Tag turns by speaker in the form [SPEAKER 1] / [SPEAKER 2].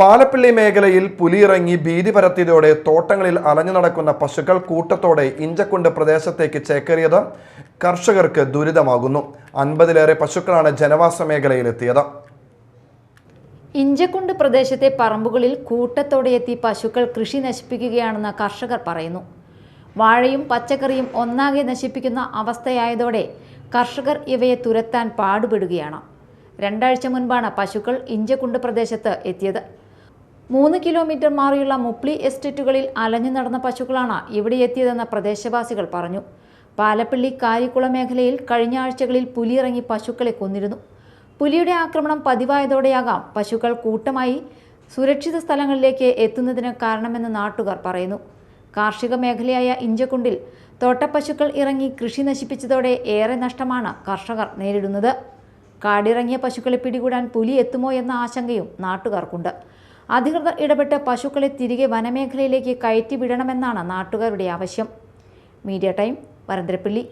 [SPEAKER 1] പാലപ്പിള്ളി മേഖലയിൽ പുലിയിറങ്ങി ഭീതി പരത്തിയതോടെ തോട്ടങ്ങളിൽ അലഞ്ഞു നടക്കുന്ന പശുക്കൾ കൂട്ടത്തോടെ ഇഞ്ചക്കുണ്ട് പ്രദേശത്തേക്ക് ചേക്കേറിയത് കർഷകർക്ക് ദുരിതമാകുന്നു. അൻപതിലേറെ പശുക്കളാണ് ജനവാസ മേഖലയിലെത്തിയത്.
[SPEAKER 2] ഇഞ്ചക്കുണ്ട് പ്രദേശത്തെ പറമ്പുകളിൽ കൂട്ടത്തോടെ എത്തി പശുക്കൾ കൃഷി നശിപ്പിക്കുകയാണെന്ന് കർഷകർ പറയുന്നു. വാഴയും പച്ചക്കറിയും ഒന്നാകെ നശിപ്പിക്കുന്ന അവസ്ഥയായതോടെ കർഷകർ ഇവയെ തുരത്താൻ പാടുപെടുകയാണ്. രണ്ടാഴ്ച മുൻപാണ് പശുക്കൾ ഇഞ്ചക്കുണ്ട് പ്രദേശത്ത് എത്തിയത്. മൂന്ന് കിലോമീറ്റർ മാറിയുള്ള മുപ്ലി എസ്റ്റേറ്റുകളിൽ അലഞ്ഞു നടന്ന പശുക്കളാണ് ഇവിടെ എത്തിയതെന്ന് പ്രദേശവാസികൾ പറഞ്ഞു. പാലപ്പള്ളി കാരിക്കുളം മേഖലയിൽ കഴിഞ്ഞ ആഴ്ചകളിൽ പുലിയിറങ്ങി പശുക്കളെ കൊന്നിരുന്നു. പുലിയുടെ ആക്രമണം പതിവായതോടെയാകാം പശുക്കൾ കൂട്ടമായി സുരക്ഷിത സ്ഥലങ്ങളിലേക്ക് എത്തുന്നതിന് കാരണമെന്ന് നാട്ടുകാർ പറയുന്നു. കാർഷിക മേഖലയായ ഇഞ്ചക്കുണ്ടിൽ തോട്ടപ്പശുക്കൾ ഇറങ്ങി കൃഷി നശിപ്പിച്ചതോടെ ഏറെ നഷ്ടമാണ് കർഷകർ നേരിടുന്നത്. കാടിറങ്ങിയ പശുക്കളെ പിടികൂടാൻ പുലി എത്തുമോ എന്ന ആശങ്കയും നാട്ടുകാർക്കുണ്ട്. അധികൃതർ ഇടപെട്ട് പശുക്കളെ തിരികെ വനമേഖലയിലേക്ക് കയറ്റിവിടണമെന്നാണ് നാട്ടുകാരുടെ ആവശ്യം. Media Time Varantharappilly.